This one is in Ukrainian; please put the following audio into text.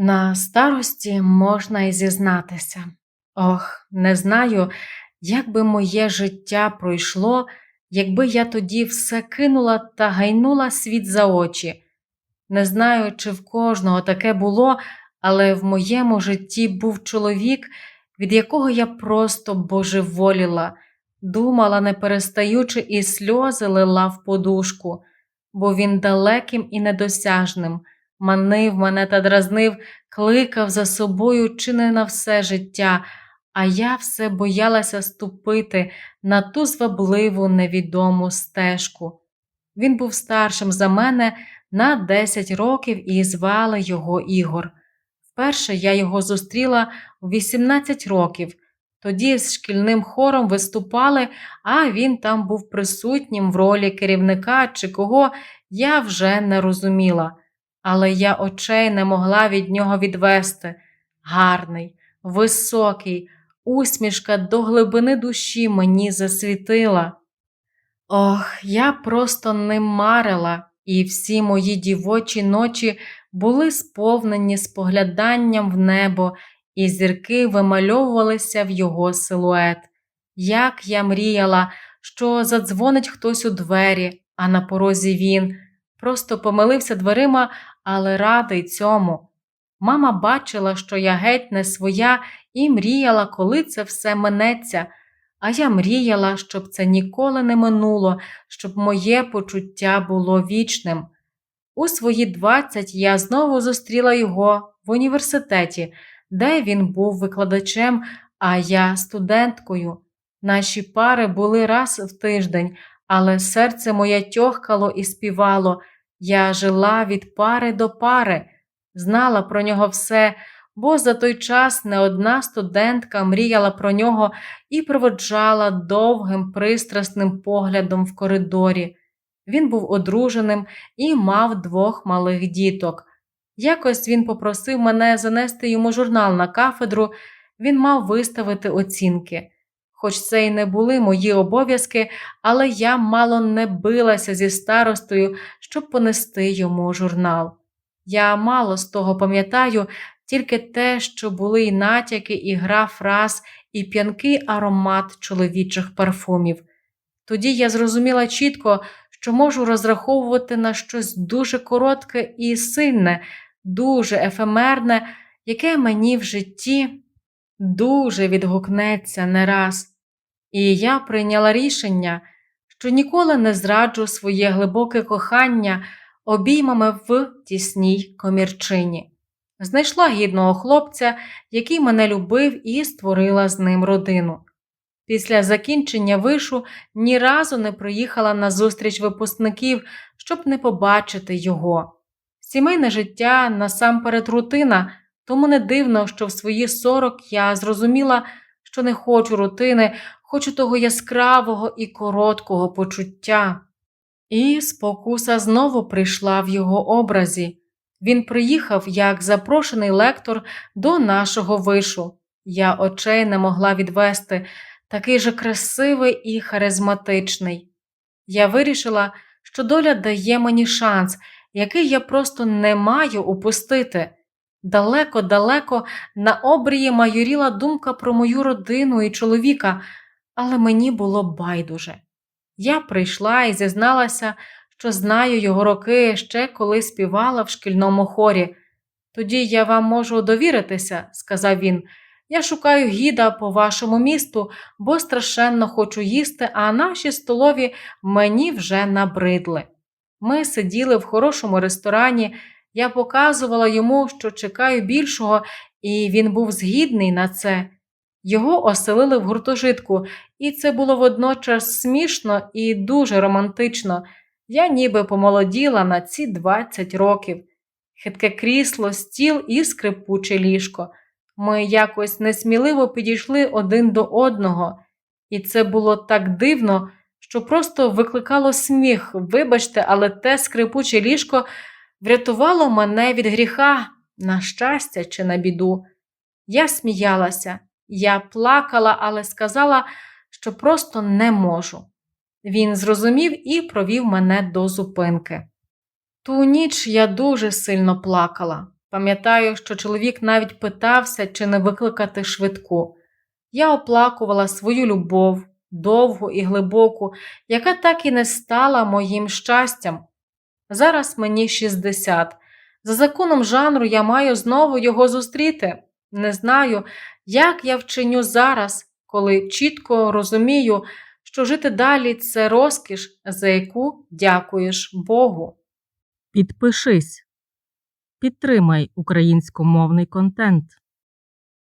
На старості можна і зізнатися. Ох, не знаю, як би моє життя пройшло, якби я тоді все кинула та гайнула світ за очі. Не знаю, чи в кожного таке було, але в моєму житті був чоловік, від якого я просто божеволіла, думала, не перестаючи, і сльози лила в подушку, бо він далеким і недосяжним, манив мене та дразнив, кликав за собою чи не на все життя, а я все боялася ступити на ту звабливу невідому стежку. Він був старшим за мене на 10 років і звали його Ігор. Вперше я його зустріла у 18 років. Тоді з шкільним хором виступали, а він там був присутнім в ролі керівника чи кого я вже не розуміла. Але я очей не могла від нього відвести. Гарний, високий, усмішка до глибини душі мені засвітила. Ох, я просто не марила, і всі мої дівочі ночі були сповнені спогляданням в небо, і зірки вимальовувалися в його силует. Як я мріяла, що задзвонить хтось у двері, а на порозі він просто помилився дверима, але радий цьому. Мама бачила, що я геть не своя, і мріяла, коли це все минеться. А я мріяла, щоб це ніколи не минуло, щоб моє почуття було вічним. У свої двадцять я знову зустріла його в університеті, де він був викладачем, а я студенткою. Наші пари були раз в тиждень, але серце моє тьохкало і співало. Я жила від пари до пари, знала про нього все, бо за той час не одна студентка мріяла про нього і проводжала довгим пристрасним поглядом в коридорі. Він був одруженим і мав двох малих діток. Якось він попросив мене занести йому журнал на кафедру, він мав виставити оцінки. Хоч це й не були мої обов'язки, але я мало не билася зі старостою, щоб понести йому журнал. Я мало з того пам'ятаю, тільки те, що були й натяки, і гра фраз, і п'янкий аромат чоловічих парфумів. Тоді я зрозуміла чітко, що можу розраховувати на щось дуже коротке і сильне, дуже ефемерне, яке мені в житті дуже відгукнеться не раз. І я прийняла рішення, що ніколи не зраджу своє глибоке кохання обіймами в тісній комірчині. Знайшла гідного хлопця, який мене любив, і створила з ним родину. Після закінчення вишу ні разу не приїхала на зустріч випускників, щоб не побачити його. Сімейне життя насамперед рутина, тому не дивно, що в свої сорок я зрозуміла, що не хочу рутини, хочу того яскравого і короткого почуття. І спокуса знову прийшла в його образі. Він приїхав як запрошений лектор до нашого вишу. Я очей не могла відвести, такий же красивий і харизматичний. Я вирішила, що доля дає мені шанс, який я просто не маю упустити. Далеко-далеко на обрії майоріла думка про мою родину і чоловіка, але мені було байдуже. Я прийшла і зізналася, що знаю його роки ще коли співала в шкільному хорі. Тоді я вам можу довіритися, сказав він. Я шукаю гіда по вашому місту, бо страшенно хочу їсти, а наші столові мені вже набридли. Ми сиділи в хорошому ресторані, я показувала йому, що чекаю більшого, і він був згідний на це. Його оселили в гуртожитку, і це було водночас смішно і дуже романтично. Я ніби помолоділа на ці 20 років. Хитке крісло, стіл і скрипуче ліжко. Ми якось несміливо підійшли один до одного, і це було так дивно, що просто викликало сміх. Вибачте, але те скрипуче ліжко врятувало мене від гріха, на щастя чи на біду. Я сміялася, я плакала, але сказала, що просто не можу. Він зрозумів і провів мене до зупинки. Ту ніч я дуже сильно плакала. Пам'ятаю, що чоловік навіть питався, чи не викликати швидку. Я оплакувала свою любов, довгу і глибоку, яка так і не стала моїм щастям. Зараз мені 60. За законом жанру я маю знову його зустріти. Не знаю, як я вчиню зараз, коли чітко розумію, що жити далі це розкіш, за яку дякуєш Богу. Підпишись. Підтримай українськомовний контент.